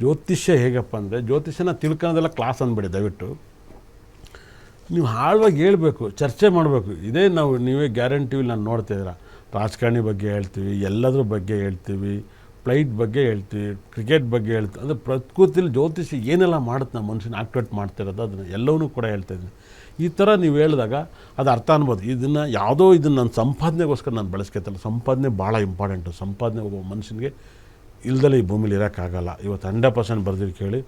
ಜ್ಯೋತಿಷ್ಯ ಹೇಗಪ್ಪ ಅಂದರೆ, ಜ್ಯೋತಿಷ್ಯನ ತಿಳ್ಕೊಳೋದೆಲ್ಲ ಕ್ಲಾಸ್ ಅಂದ್ಬೇಡಿ, ದಯವಿಟ್ಟು. ನೀವು ಆಳವಾಗಿ ಹೇಳಬೇಕು, ಚರ್ಚೆ ಮಾಡಬೇಕು. ಇದೇ ನಾವು, ನೀವೇ ಗ್ಯಾರಂಟಿ ನಾನು ನೋಡ್ತಾ ಇದ್ದೀರ. ರಾಜಕಾರಣಿ ಬಗ್ಗೆ ಹೇಳ್ತೀವಿ, ಎಲ್ಲದ್ರ ಬಗ್ಗೆ ಹೇಳ್ತೀವಿ ಫ್ಲೈಟ್ ಬಗ್ಗೆ ಹೇಳ್ತೀವಿ ಕ್ರಿಕೆಟ್ ಬಗ್ಗೆ ಹೇಳ್ತೀವಿ. ಅಂದರೆ ಪ್ರಕೃತಿಲಿ ಜ್ಯೋತಿಷಿ ಏನೆಲ್ಲ ಮಾಡುತ್ತೆ, ನಮ್ಮ ಮನುಷ್ಯನ ಆಕ್ಟಿವೇಟ್ ಮಾಡ್ತಿರೋದು, ಅದನ್ನು ಎಲ್ಲವನ್ನೂ ಕೂಡ ಹೇಳ್ತಾಯಿದ್ದೀನಿ ಈ ಥರ ನೀವು ಹೇಳಿದಾಗ ಅದು ಅರ್ಥ ಅನ್ಬೋದು. ಇದನ್ನು ಯಾವುದೋ ಇದನ್ನು ನನ್ನ ಸಂಪಾದನೆಗೋಸ್ಕರ ನಾನು ಬಳಸ್ಕೊತಲ್ಲ. ಸಂಪಾದನೆ ಭಾಳ ಇಂಪಾರ್ಟೆಂಟು ಸಂಪಾದನೆ ಒಬ್ಬ ಮನುಷ್ಯನಿಗೆ ಇಲ್ದಲೇ ಈ ಭೂಮಿಲಿ ಇರೋಕ್ಕಾಗಲ್ಲ. ಇವತ್ತು ಹಂಡ್ರೆಡ್ ಪರ್ಸೆಂಟ್ ಬರ್ದಿರಿ ಕೇಳಿ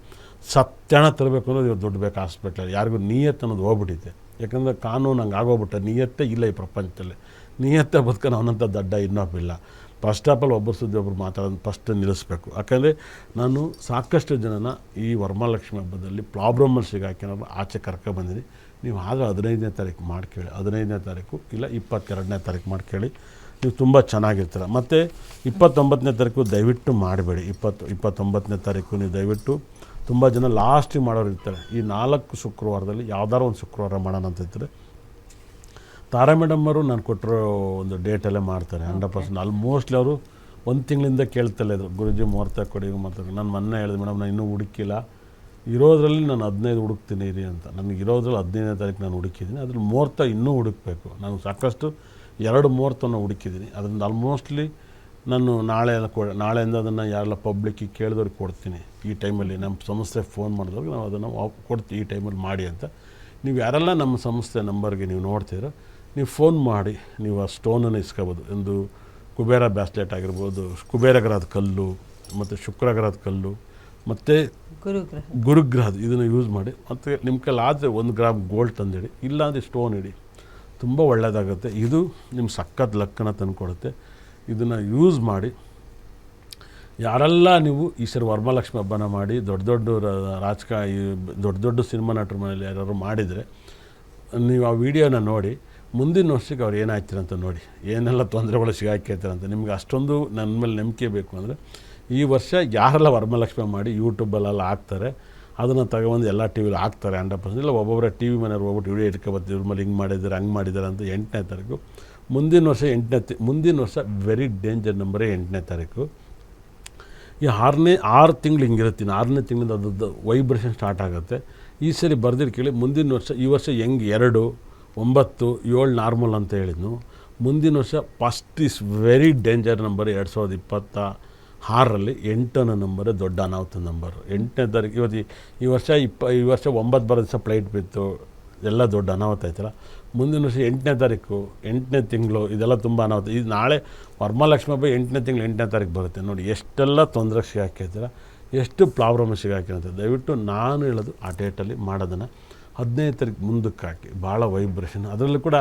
ಸತ್ಯಣ ತರಬೇಕು ಅನ್ನೋದು ಇವತ್ತು ದುಡ್ಡು ಬೇಕು ಹಾಸ್ಪಿಟ್ಲಲ್ಲಿ ಯಾರಿಗೂ ನಿಯತ್ ಅನ್ನೋದು ಹೋಗ್ಬಿಟ್ಟಿದೆ. ಯಾಕಂದರೆ ಕಾನೂನು ಹಂಗೆ ಆಗೋಗ್ಬಿಟ್ಟೆ ನಿಯತ್ತೇ ಇಲ್ಲ ಈ ಪ್ರಪಂಚದಲ್ಲಿ. ನಿಯತ್ತೆ ಬದುಕನ ಅವನಂಥ ದಡ್ಡ ಇನ್ನೊಬ್ಬಿಲ್ಲ ಫಸ್ಟ್ ಆಫ್ ಆಲ್ ಒಬ್ಬರು ಸುದ್ದಿ ಒಬ್ಬರು ಮಾತಾಡೋದು ಫಸ್ಟ್ ನಿಲ್ಲಿಸ್ಬೇಕು. ಯಾಕಂದರೆ ನಾನು ಸಾಕಷ್ಟು ಜನನ ಈ ವರಮಹಾಲಕ್ಷ್ಮಿ ಹಬ್ಬದಲ್ಲಿ ಪ್ರಾಬ್ಲಮಲ್ಲಿ ಸಿಗಾಕಿನವ್ರು ಆಚೆ ಕರ್ಕೊಬಂದಿನಿ ನೀವು ಆಗ ಹದಿನೈದನೇ ತಾರೀಕು ಮಾಡ್ಕೇಳಿ. ಹದಿನೈದನೇ ತಾರೀಕು ಇಲ್ಲ, ಇಪ್ಪತ್ತೆರಡನೇ ತಾರೀಕು ಮಾಡಿ ಕೇಳಿ ನೀವು ತುಂಬ ಚೆನ್ನಾಗಿರ್ತೀರ. ಮತ್ತು ಇಪ್ಪತ್ತೊಂಬತ್ತನೇ ತಾರೀಕು ದಯವಿಟ್ಟು ಮಾಡಬೇಡಿ. ಇಪ್ಪತ್ತು ಇಪ್ಪತ್ತೊಂಬತ್ತನೇ ತಾರೀಕು ನೀವು ದಯವಿಟ್ಟು ತುಂಬ ಜನ ಲಾಸ್ಟಿಗೆ ಮಾಡೋರು ಇರ್ತಾರೆ. ಈ ನಾಲ್ಕು ಶುಕ್ರವಾರದಲ್ಲಿ ಯಾವ್ದಾರು ಒಂದು ಶುಕ್ರವಾರ ಮಾಡೋಣ ಅಂತ ಇದ್ದರೆ ತಾರಾ ಮೇಡಮ್ ಅವರು ನಾನು ಕೊಟ್ಟಿರೋ ಒಂದು ಡೇಟಲ್ಲೇ ಮಾಡ್ತಾರೆ. ಹಂಡ್ರೆಡ್ ಪರ್ಸೆಂಟ್ ಮೋಸ್ಟ್ಲಿ ಅವರು ಒಂದು ತಿಂಗಳಿಂದ ಕೇಳ್ತಲೇ ಇದ್ರು. ಗುರುಜಿ ಮುಹೂರ್ತ ಕೊಡಿ ಮುಹೂರ್ತ ಕೊಡಿ ನಾನು ಮೊನ್ನೆ ಹೇಳಿದೆ ಮೇಡಮ್ ನಾನು ಇನ್ನೂ ಹುಡುಕಿಲ್ಲ. ಇರೋದ್ರಲ್ಲಿ ನಾನು ಹದಿನೈದು ಹುಡುಕ್ತೀನಿ ಇರಿ ಅಂತ. ನನಗೆ ಇರೋದ್ರಲ್ಲಿ ಹದಿನೈದನೇ ತಾರೀಕು ನಾನು ಹುಡುಕಿದ್ದೀನಿ. ಅದ್ರ ಮುಹೂರ್ತ ಇನ್ನೂ ಹುಡುಕಬೇಕು. ನಾನು ಸಾಕಷ್ಟು ಎರಡು ಮೂವತ್ತನ್ನು ಹುಡುಕಿದ್ದೀನಿ. ಅದರಿಂದ ಆಲ್ಮೋಸ್ಟ್ಲಿ ನಾನು ನಾಳೆ ಎಲ್ಲ ಕೊ ನಾಳೆಯಿಂದ ಅದನ್ನು ಯಾರೆಲ್ಲ ಪಬ್ಲಿಕ್ಕಿಗೆ ಕೇಳಿದವ್ರಿಗೆ ಕೊಡ್ತೀನಿ. ಈ ಟೈಮಲ್ಲಿ ನಮ್ಮ ಸಂಸ್ಥೆ ಫೋನ್ ಮಾಡಿದವ್ರಿಗೆ ನಾವು ಅದನ್ನು ಕೊಡ್ತೀವಿ ಈ ಟೈಮಲ್ಲಿ ಮಾಡಿ ಅಂತ. ನೀವು ಯಾರೆಲ್ಲ ನಮ್ಮ ಸಂಸ್ಥೆ ನಂಬರ್ಗೆ ನೀವು ನೋಡ್ತೀರೋ ನೀವು ಫೋನ್ ಮಾಡಿ. ನೀವು ಆ ಸ್ಟೋನನ್ನು ಇಸ್ಕೋಬೋದು. ಒಂದು ಕುಬೇರ ಬ್ಯಾಸ್ಲೆಟ್ ಆಗಿರ್ಬೋದು ಕುಬೇರಗ್ರಹದ ಕಲ್ಲು ಮತ್ತು ಶುಕ್ರಗ್ರಹದ ಕಲ್ಲು ಮತ್ತು ಗುರುಗ್ರಹ. ಗುರುಗ್ರಹದ ಇದನ್ನು ಯೂಸ್ ಮಾಡಿ. ಮತ್ತು ನಿಮ್ಮ ಕೈಲಿ ಆದರೆ ಒಂದು ಗ್ರಾಮ್ ಗೋಲ್ಡ್ ತಂದಿಡಿ. ಇಲ್ಲಾಂದರೆ ಸ್ಟೋನ್ ಇಡಿ. ತುಂಬ ಒಳ್ಳೆಯದಾಗುತ್ತೆ ಇದು ನಿಮ್ಮ ಸಖತ್ ಲಕ್ಕನ ತಂದುಕೊಡುತ್ತೆ ಇದನ್ನು ಯೂಸ್ ಮಾಡಿ, ಯಾರೆಲ್ಲ ನೀವು ಈ ಸರಿ ವರಮಹಾಲಕ್ಷ್ಮಿ ಹಬ್ಬನ ಮಾಡಿ, ದೊಡ್ಡ ದೊಡ್ಡ ರಾಜಕ ದೊಡ್ಡ ದೊಡ್ಡ ಸಿನಿಮಾ ನಟರ ಮನೇಲಿ ಯಾರು ಮಾಡಿದರೆ, ನೀವು ಆ ವಿಡಿಯೋನ ನೋಡಿ, ಮುಂದಿನ ವರ್ಷಕ್ಕೆ ಅವ್ರು ಏನಾಯ್ತೀರಂತ ನೋಡಿ, ಏನೆಲ್ಲ ತೊಂದರೆಗಳು ಸಿಗಾಕಿರ್ತಾರಂತ ನಿಮ್ಗೆ ಅಷ್ಟೊಂದು ನನ್ನ ಮೇಲೆ ನಂಬಿಕೆ ಬೇಕು ಅಂದರೆ, ಈ ವರ್ಷ ಯಾರೆಲ್ಲ ವರಮಹಾಲಕ್ಷ್ಮಿ ಮಾಡಿ ಯೂಟ್ಯೂಬಲ್ಲೆಲ್ಲ ಹಾಕ್ತಾರೆ ಅದನ್ನು ತಗೊಂಡು ಎಲ್ಲ ಟಿ ವಿಲಿ ಹಾಕ್ತಾರೆ ಹಂಡ್ರೆಡ್ ಪರ್ಸೆಂಟ್ ಇಲ್ಲ ಒಬ್ಬೊಬ್ಬರ ಟಿ ವಿ ಮನೆಯವ್ರು ಹೋಗ್ಬಿಟ್ಟು ವಿಡಿಯೋ ಇಟ್ಕೊಬತ್ತೀವಿ ಇವ್ರ ಹಿಂಗೆ ಮಾಡಿದ್ದಾರೆ ಹಂಗೆ ಮಾಡಿದ್ದಾರೆ ಅಂತ ಎಂಟನೇ ತಾರೀಕು. ಮುಂದಿನ ವರ್ಷ ಎಂಟನೇ ಮುಂದಿನ ವರ್ಷ ವೆರಿ ಡೇಂಜರ್ ನಂಬರೇ ಎಂಟನೇ ತಾರೀಕು. ಈ ಆರನೇ, ಆರು ತಿಂಗಳು ಹಿಂಗಿರುತ್ತೀನಿ ಆರನೇ ತಿಂಗಳಿಂದ ಅದ್ರದ್ದು ವೈಬ್ರೇಷನ್ ಸ್ಟಾರ್ಟ್ ಆಗುತ್ತೆ. ಈ ಸರಿ ಬರ್ದಿರ್ ಕೇಳಿ, ಮುಂದಿನ ವರ್ಷ, ಈ ವರ್ಷ ಹೆಂಗೆ ಎರಡು, ಒಂಬತ್ತು, ಏಳು ನಾರ್ಮಲ್ ಅಂತ ಹೇಳಿದ್ನು. ಮುಂದಿನ ವರ್ಷ first is very danger number ಎರಡು ಸಾವಿರದ ಇಪ್ಪತ್ತ ಆರರಲ್ಲಿ ಎಂಟನೇ ನಂಬರೇ ದೊಡ್ಡ ಅನಾಹುತ ನಂಬರ್. ಎಂಟನೇ ತಾರೀಕು, ಇವತ್ತು ಈ- ವರ್ಷ ಇಪ್ಪ, ಈ ವರ್ಷ ಒಂಬತ್ತು ಬರೋ ದಿವಸ ಫ್ಲೈಟ್ ಬಿತ್ತು. ಎಲ್ಲ ದೊಡ್ಡ ಅನಾಹುತ ಆಯ್ತಲ್ಲ. ಮುಂದಿನ ವರ್ಷ ಎಂಟನೇ ತಾರೀಕು, ಎಂಟನೇ ತಿಂಗಳು, ಇದೆಲ್ಲ ತುಂಬ ಅನಾಹುತ. ಇದು ನಾಳೆ ವರಮಹಾಲಕ್ಷ್ಮಿ ಹಬ್ಬ ಎಂಟನೇ ತಿಂಗಳು, ಎಂಟನೇ ತಾರೀಕು ಬರುತ್ತೆ. ನೋಡಿ, ಎಷ್ಟೆಲ್ಲ ತೊಂದರೆ ಸಿಗಾಕಿರ್ತೀರ, ಎಷ್ಟು ಪ್ರಾಬ್ಲಮ್ ಸಿಗಾಕಿರುತ್ತೆ ದಯವಿಟ್ಟು ನಾನು ಹೇಳೋದು ಆ ಡೇಟಲ್ಲಿ ಮಾಡೋದನ್ನು. ಹದಿನೈದು ತಾರೀಕು ಮುಂದಕ್ಕೆ ಹಾಕಿ. ಭಾಳ ವೈಬ್ರೇಷನ್. ಅದರಲ್ಲೂ ಕೂಡ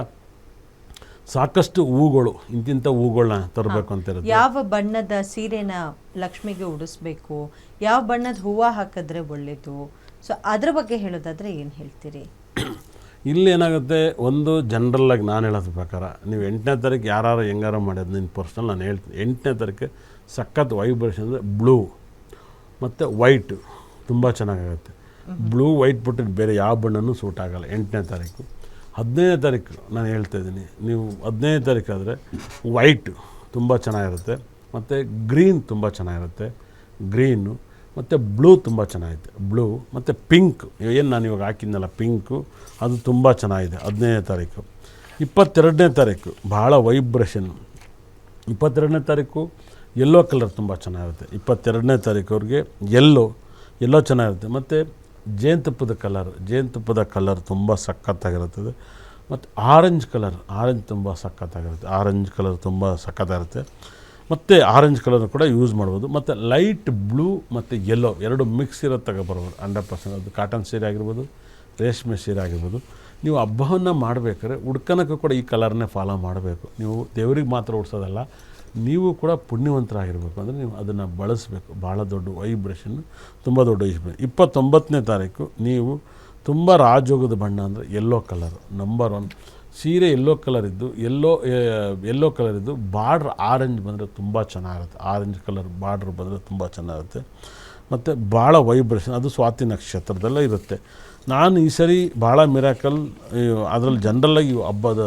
ಸಾಕಷ್ಟು ಹೂಗಳು ಇಂತಿಂತ ಹೂಗಳನ್ನ ತರಬೇಕು ಅಂತ ಇರುತ್ತೆ ಯಾವ ಬಣ್ಣದ ಸೀರೆನ ಲಕ್ಷ್ಮಿಗೆ ಉಡಿಸ್ಬೇಕು ಯಾವ ಬಣ್ಣದ ಹೂವು ಹಾಕಿದ್ರೆ ಒಳ್ಳೇದು? ಸೊ ಅದ್ರ ಬಗ್ಗೆ ಹೇಳೋದಾದ್ರೆ ಏನು ಹೇಳ್ತೀರಿ? ಇಲ್ಲಿ ಏನಾಗುತ್ತೆ ಒಂದು ಜನರಲ್ಲಾಗಿ ನಾನು ಹೇಳೋದ್ರ ಪ್ರಕಾರ ನೀವು ಎಂಟನೇ ತಾರೀಕು ಯಾರು ಹೆಂಗಾರ ಮಾಡೋದು ನಿನ್ನ ಪರ್ಸ್ನಲ್ ನಾನು ಹೇಳ್ತೀನಿ ಎಂಟನೇ ತಾರೀಕು ಸಖತ್ ವೈಬ್ರೇಷನ್ ಅಂದರೆ ಬ್ಲೂ ಮತ್ತು ವೈಟ್ ತುಂಬ ಚೆನ್ನಾಗಾಗುತ್ತೆ. ಬ್ಲೂ ವೈಟ್ ಬಿಟ್ಟು ಬೇರೆ ಯಾವ ಬಣ್ಣನೂ ಸೂಟ್ ಆಗೋಲ್ಲ ಎಂಟನೇ ತಾರೀಕು ಹದಿನೈದನೇ ತಾರೀಕು ನಾನು ಹೇಳ್ತಾ ಇದ್ದೀನಿ. ನೀವು ಹದಿನೈದನೇ ತಾರೀಕು ಆದರೆ ವೈಟ್ ತುಂಬ ಚೆನ್ನಾಗಿರುತ್ತೆ. ಮತ್ತು ಗ್ರೀನ್ ತುಂಬ ಚೆನ್ನಾಗಿರುತ್ತೆ. ಗ್ರೀನು ಮತ್ತು ಬ್ಲೂ ತುಂಬ ಚೆನ್ನಾಗಿದೆ ಬ್ಲೂ ಮತ್ತು ಪಿಂಕ್ ಏನು ನಾನು ಇವಾಗ ಹಾಕಿದ್ನಲ್ಲ ಪಿಂಕು ಅದು ತುಂಬ ಚೆನ್ನಾಗಿದೆ ಹದಿನೈದನೇ ತಾರೀಕು. ಇಪ್ಪತ್ತೆರಡನೇ ತಾರೀಕು ಭಾಳ ವೈಬ್ರೇಷನ್ ಇಪ್ಪತ್ತೆರಡನೇ ತಾರೀಕು ಎಲ್ಲೋ ಕಲರ್ ತುಂಬ ಚೆನ್ನಾಗಿರುತ್ತೆ. ಇಪ್ಪತ್ತೆರಡನೇ ತಾರೀಕವ್ರಿಗೆ ಎಲ್ಲೋ ಎಲ್ಲೋ ಚೆನ್ನಾಗಿರುತ್ತೆ. ಮತ್ತು ಜೇನುತುಪ್ಪದ ಕಲರ್ ಜೇನುತುಪ್ಪದ ಕಲರ್ ತುಂಬ ಸಖತ್ತಾಗಿರುತ್ತದೆ. ಮತ್ತು ಆರೆಂಜ್ ಕಲರ್ ಆರೆಂಜ್ ತುಂಬ ಸಖತ್ತಾಗಿರುತ್ತೆ. ಆರೆಂಜ್ ಕಲರ್ ತುಂಬ ಸಖತ್ತಾಗಿರುತ್ತೆ. ಮತ್ತು ಆರೆಂಜ್ ಕಲರ್ ಕೂಡ ಯೂಸ್ ಮಾಡ್ಬೋದು. ಮತ್ತು ಲೈಟ್ ಬ್ಲೂ ಮತ್ತು ಯೆಲ್ಲೋ ಎರಡು ಮಿಕ್ಸ್ ಇರೋದು ತಗೋಬರ್ಬೋದು. ಹಂಡ್ರೆಡ್ ಪರ್ಸೆಂಟ್ ಅದು ಕಾಟನ್ ಸೀರೆ ಆಗಿರ್ಬೋದು, ರೇಷ್ಮೆ ಸೀರೆ ಆಗಿರ್ಬೋದು. ನೀವು ಹಬ್ಬವನ್ನು ಮಾಡಬೇಕಾದ್ರೆ ಉಡ್ಕನಕ್ಕೂ ಕೂಡ ಈ ಕಲರ್ನೇ ಫಾಲೋ ಮಾಡಬೇಕು. ನೀವು ದೇವ್ರಿಗೆ ಮಾತ್ರ ಉಡ್ಸೋದಲ್ಲ ನೀವು ಕೂಡ ಪುಣ್ಯವಂತರಾಗಿರ್ಬೇಕು. ಅಂದರೆ ನೀವು ಅದನ್ನು ಬಳಸಬೇಕು. ಭಾಳ ದೊಡ್ಡ ವೈಬ್ರೇಷನ್ ತುಂಬ ದೊಡ್ಡ ವೈಬ್ರೇಷನ್ ಇಪ್ಪತ್ತೊಂಬತ್ತನೇ ತಾರೀಕು ನೀವು ತುಂಬ ರಾಜೋಗದ ಬಣ್ಣ ಅಂದರೆ ಎಲ್ಲೋ ಕಲರ್ ನಂಬರ್ ಒನ್ ಸೀರೆ ಎಲ್ಲೋ ಕಲರ್ ಇದ್ದು ಎಲ್ಲೋ ಯೆಲ್ಲೋ ಕಲರ್ ಇದ್ದು, ಬಾರ್ಡ್ರ್ ಆರೆಂಜ್ ಬಂದರೆ ತುಂಬ ಚೆನ್ನಾಗಿರುತ್ತೆ. ಆರೆಂಜ್ ಕಲರ್ ಬಾರ್ಡ್ರ್ ಬಂದರೆ ತುಂಬ ಚೆನ್ನಾಗಿರುತ್ತೆ. ಮತ್ತು ಭಾಳ ವೈಬ್ರೇಷನ್ ಅದು ಸ್ವಾತಿ ನಕ್ಷತ್ರದಲ್ಲೇ ಇರುತ್ತೆ. ನಾನು ಈ ಸರಿ ಭಾಳ ಮಿರಾಕಲ್ ಅದರಲ್ಲಿ ಜನರಲ್ಲಾಗಿ ಹಬ್ಬದ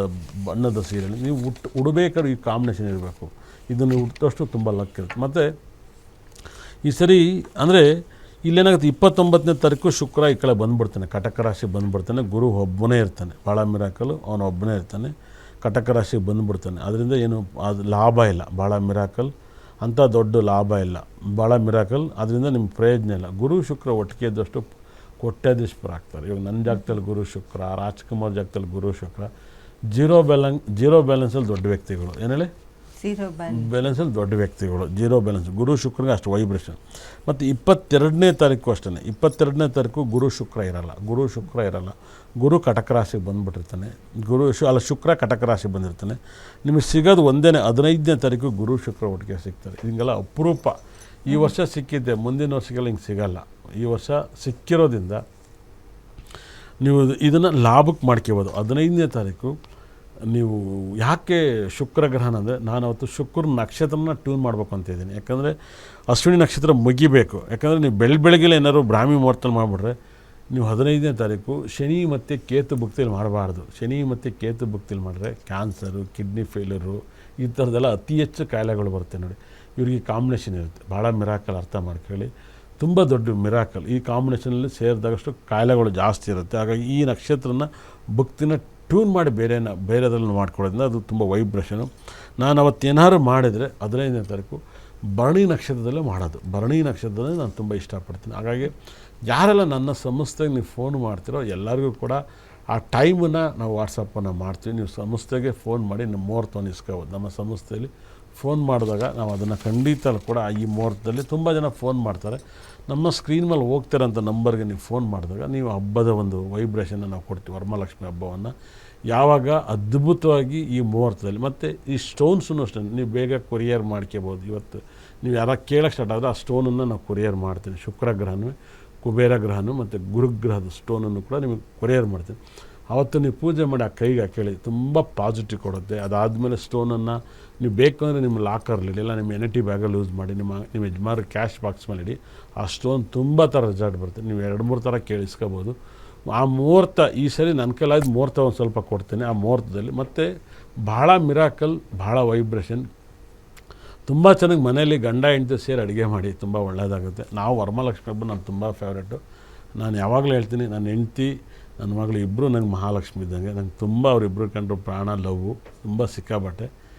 ಬಣ್ಣದ ಸೀರೆ ನೀವು ಉಟ್, ಉಡಬೇಕಾದ್ರೆ ಈ ಕಾಂಬಿನೇಷನ್ ಇರಬೇಕು. ಇದನ್ನು ಹುಟ್ಟಿದಷ್ಟು ತುಂಬ ಲಕ್ ಇರುತ್ತೆ. ಮತ್ತು ಈ ಸರಿ ಅಂದರೆ ಇಲ್ಲೇನಾಗುತ್ತೆ, ಇಪ್ಪತ್ತೊಂಬತ್ತನೇ ತಾರೀಕು ಶುಕ್ರ ಈ ಕಡೆ ಬಂದುಬಿಡ್ತಾನೆ, ಕಟಕ ರಾಶಿ ಬಂದುಬಿಡ್ತಾನೆ, ಗುರು ಒಬ್ಬನೇ ಇರ್ತಾನೆ ಭಾಳ ಮಿರಾಕಲು, ಅವನು ಒಬ್ಬನೇ ಇರ್ತಾನೆ, ಕಟಕ ರಾಶಿಗೆ ಬಂದುಬಿಡ್ತಾನೆ. ಅದರಿಂದ ಏನು, ಅದು ಲಾಭ ಇಲ್ಲ ಭಾಳ ಮಿರಾಕಲ್, ಅಂಥ ದೊಡ್ಡ ಲಾಭ ಇಲ್ಲ ಭಾಳ ಮಿರಾಕಲ್, ಅದರಿಂದ ನಿಮ್ಮ ಪ್ರಯೋಜನ ಇಲ್ಲ. ಗುರು ಶುಕ್ರ ಒಟ್ಟಿಗೆ ಇದ್ದಷ್ಟು ಕೋಟ್ಯಾಧೀಶ್ವರ ಆಗ್ತಾರೆ. ಇವಾಗ ನನ್ನ ಜಾಗದಲ್ಲಿ ಗುರು ಶುಕ್ರ, ರಾಜ್ಕುಮಾರ್ ಜಾಗದಲ್ಲಿ ಗುರು ಶುಕ್ರ, ಜೀರೋ ಬ್ಯಾಲೆನ್ಸ್ ಜೀರೋ ಬ್ಯಾಲೆನ್ಸಲ್ಲಿ ದೊಡ್ಡ ವ್ಯಕ್ತಿಗಳು. ಏನು ಹೇಳಿ? ಝೀರೋ ಬ್ಯಾನ್ ಬ್ಯಾಲೆನ್ಸಲ್ಲಿ ದೊಡ್ಡ ವ್ಯಕ್ತಿಗಳು ಜೀರೋ ಬ್ಯಾಲೆನ್ಸ್ ಗುರು ಶುಕ್ರನ ಅಷ್ಟು ವೈಬ್ರೇಷನ್ ಮತ್ತು ಇಪ್ಪತ್ತೆರಡನೇ ತಾರೀಕು ಅಷ್ಟೇ ಇಪ್ಪತ್ತೆರಡನೇ ತಾರೀಕು ಗುರು ಶುಕ್ರ ಇರಲ್ಲ. ಗುರು ಶುಕ್ರ ಇರಲ್ಲ. ಗುರು ಕಟಕ ರಾಶಿಗೆ ಬಂದುಬಿಟ್ಟಿರ್ತಾನೆ. ಗುರು ಶು, ಅಲ್ಲ, ಶುಕ್ರ ಕಟಕ ರಾಶಿ ಬಂದಿರ್ತಾನೆ. ನಿಮಗೆ ಸಿಗೋದು ಒಂದೇ ಹದಿನೈದನೇ ತಾರೀಕು ಗುರು ಶುಕ್ರ ಒಟ್ಟಿಗೆ ಸಿಗ್ತಾರೆ. ಹಿಂಗೆಲ್ಲ ಅಪರೂಪ. ಈ ವರ್ಷ ಸಿಕ್ಕಿದ್ದೆ, ಮುಂದಿನ ವರ್ಷಗಳು ಹಿಂಗೆ ಸಿಗಲ್ಲ. ಈ ವರ್ಷ ಸಿಕ್ಕಿರೋದ್ರಿಂದ ನೀವು ಇದನ್ನು ಲಾಭಕ್ಕೆ ಮಾಡ್ಕೋಬೋದು. ಹದಿನೈದನೇ ತಾರೀಕು ನೀವು ಯಾಕೆ ಶುಕ್ರ ಗ್ರಹಣ ಅಂದರೆ ನಾನು ಅವತ್ತು ಶುಕ್ರ ನಕ್ಷತ್ರನ ಟ್ಯೂನ್ ಮಾಡಬೇಕು ಅಂತ ಇದ್ದೀನಿ. ಯಾಕಂದರೆ ಅಶ್ವಿನಿ ನಕ್ಷತ್ರ ಮುಗಿಬೇಕು. ಯಾಕಂದರೆ ನೀವು ಬೆಳ ಬೆಳಗ್ಗೆ ಏನಾದ್ರು ಬ್ರಾಹ್ಮಿ ಮುಹೂರ್ತಲ್ಲಿ ಮಾಡಿಬಿಟ್ರೆ ನೀವು ಹದಿನೈದನೇ ತಾರೀಕು ಶನಿ ಮತ್ತು ಕೇತು ಭಕ್ತಿಯಲ್ಲಿ ಮಾಡಬಾರ್ದು. ಶನಿ ಮತ್ತು ಕೇತು ಭಕ್ತಿಯಲ್ಲಿ ಮಾಡಿದ್ರೆ ಕ್ಯಾನ್ಸರು, ಕಿಡ್ನಿ ಫೇಲ್ಯೂರು ಈ ಥರದ್ದೆಲ್ಲ ಅತಿ ಹೆಚ್ಚು ಕಾಯಿಲೆಗಳು ಬರುತ್ತೆ ನೋಡಿ. ಇವ್ರಿಗೆ ಕಾಂಬಿನೇಷನ್ ಇರುತ್ತೆ. ಭಾಳ ಮಿರಾಕಲ್ ಅರ್ಥ ಮಾಡ್ಕೊಳ್ಳಿ ತುಂಬ ದೊಡ್ಡ ಮಿರಾಕಲ್. ಈ ಕಾಂಬಿನೇಷನಲ್ಲಿ ಸೇರಿದಾಗಷ್ಟು ಕಾಯಿಲೆಗಳು ಜಾಸ್ತಿ ಇರುತ್ತೆ. ಹಾಗಾಗಿ ಈ ನಕ್ಷತ್ರನ ಭಕ್ತಿನ ಟ್ಯೂನ್ ಮಾಡಿ ಬೇರೆನ ಬೇರೆದ್ರಲ್ಲಿ ಮಾಡ್ಕೊಳ್ಳೋದ್ರಿಂದ ಅದು ತುಂಬ ವೈಬ್ರೇಷನು. ನಾನು ಅವತ್ತೇನಾದ್ರು ಮಾಡಿದರೆ ಹದಿನೈದನೇ ತಾರೀಕು ಭರಣಿ ನಕ್ಷತ್ರದಲ್ಲೇ ಮಾಡೋದು. ಭರಣಿ ನಕ್ಷತ್ರದಲ್ಲೇ ನಾನು ತುಂಬ ಇಷ್ಟಪಡ್ತೀನಿ. ಹಾಗಾಗಿ ಯಾರೆಲ್ಲ ನನ್ನ ಸಂಸ್ಥೆಗೆ ನೀವು ಫೋನ್ ಮಾಡ್ತಿರೋ ಎಲ್ಲರಿಗೂ ಕೂಡ ಆ ಟೈಮನ್ನು ನಾವು ವಾಟ್ಸಪ್ಪನ್ನು ಮಾಡ್ತೀವಿ. ನೀವು ಸಂಸ್ಥೆಗೆ ಫೋನ್ ಮಾಡಿ ನಿಮ್ಮ ಮುಹೂರ್ತವನ್ನು ಇಸ್ಕೋಬೋದು ನಮ್ಮ ಸಂಸ್ಥೆಯಲ್ಲಿ ಫೋನ್ ಮಾಡಿದಾಗ ನಾವು ಅದನ್ನು ಖಂಡಿತ ಕೂಡ ಈ ಮುಹೂರ್ತದಲ್ಲಿ ತುಂಬ ಜನ ಫೋನ್ ಮಾಡ್ತಾರೆ. ನಮ್ಮ ಸ್ಕ್ರೀನ್ ಮೇಲೆ ಹೋಗ್ತಿರೋಂಥ ನಂಬರ್ಗೆ ನೀವು ಫೋನ್ ಮಾಡಿದಾಗ ನೀವು ಹಬ್ಬದ ಒಂದು ವೈಬ್ರೇಷನ್ನ ನಾವು ಕೊಡ್ತೀವಿ, ವರಮಹಾಲಕ್ಷ್ಮಿ ಹಬ್ಬವನ್ನು. ಯಾವಾಗ ಅದ್ಭುತವಾಗಿ ಈ ಮುಹೂರ್ತದಲ್ಲಿ ಮತ್ತು ಈ ಸ್ಟೋನ್ಸನ್ನು ಅಷ್ಟೇ, ನೀವು ಬೇಗ ಕೊರಿಯರ್ ಮಾಡ್ಕೋಬೋದು. ಇವತ್ತು ನೀವು ಯಾರ ಕೇಳಕ್ಕೆ ಸ್ಟಾರ್ಟ್ ಆದರೆ ಆ ಸ್ಟೋನನ್ನು ನಾವು ಕೊರಿಯರ್ ಮಾಡ್ತೀವಿ. ಶುಕ್ರ ಗ್ರಹನೂ ಕುಬೇರ ಗ್ರಹನೂ ಮತ್ತು ಗುರುಗ್ರಹದ ಸ್ಟೋನನ್ನು ಕೂಡ ನಿಮಗೆ ಕೊರಿಯರ್ ಮಾಡ್ತೀನಿ ಅವತ್ತು ನೀವು ಪೂಜೆ ಮಾಡಿ ಆ ಕೈಗೆ ಹಾಕೇಳಿ, ತುಂಬ ಪಾಸಿಟಿವ್ ಕೊಡುತ್ತೆ. ಅದಾದಮೇಲೆ ಸ್ಟೋನನ್ನು ನೀವು ಬೇಕು ಅಂದರೆ ನಿಮ್ಮ ಲಾಕರ್ಲಿ ಇಲ್ಲ ನಿಮ್ಮ ಎನ್ ಟಿ ಬ್ಯಾಗಲ್ಲಿ ಯೂಸ್ ಮಾಡಿ, ನಿಮ್ಮ ನಿಮ್ಮ ಯಜಮಾನ ಕ್ಯಾಶ್ ಬಾಕ್ಸ್ ಮೇಲೆ ಇಡಿ, ಆ ಸ್ಟೋನ್ ತುಂಬ ಥರ ರಿಸಲ್ಟ್ ಬರುತ್ತೆ. ನೀವು ಎರಡು ಮೂರು ಥರ ಕೇಳಿಸ್ಕೋಬೋದು. ಆ ಮುಹೂರ್ತ, ಈ ಸರಿ ನನ್ನ ಕೈಲಾದ ಮುಹೂರ್ತ ಒಂದು ಸ್ವಲ್ಪ ಕೊಡ್ತೇನೆ. ಆ ಮುಹೂರ್ತದಲ್ಲಿ ಮತ್ತು ಭಾಳ ಮಿರಾಕಲ್ ಭಾಳ ವೈಬ್ರೇಷನ್ ತುಂಬ ಚೆನ್ನಾಗಿ ಮನೆಯಲ್ಲಿ ಗಂಡ, ಹೆಂಡತಿ ಸೇರಿ ಅಡುಗೆ ಮಾಡಿ, ತುಂಬ ಒಳ್ಳೆಯದಾಗುತ್ತೆ ನಾವು ವರಮಹಾಲಕ್ಷ್ಮಿ ಹಬ್ಬ, ನಾನು ತುಂಬ ಫೇವ್ರೇಟು ನಾನು ಯಾವಾಗಲೂ ಹೇಳ್ತೀನಿ ನನ್ನ ಹೆಂಡ್ತಿ ನನ್ನ ಮಗಳು ಇಬ್ಬರು ನಂಗೆ ಮಹಾಲಕ್ಷ್ಮಿ ಇದ್ದಂಗೆ. ನಂಗೆ ತುಂಬ ಅವರಿಬ್ರು ಕಂಡು ಪ್ರಾಣ ಲವ್ ತುಂಬ ಸಿಕ್ಕಾಬಟ್ಟೆ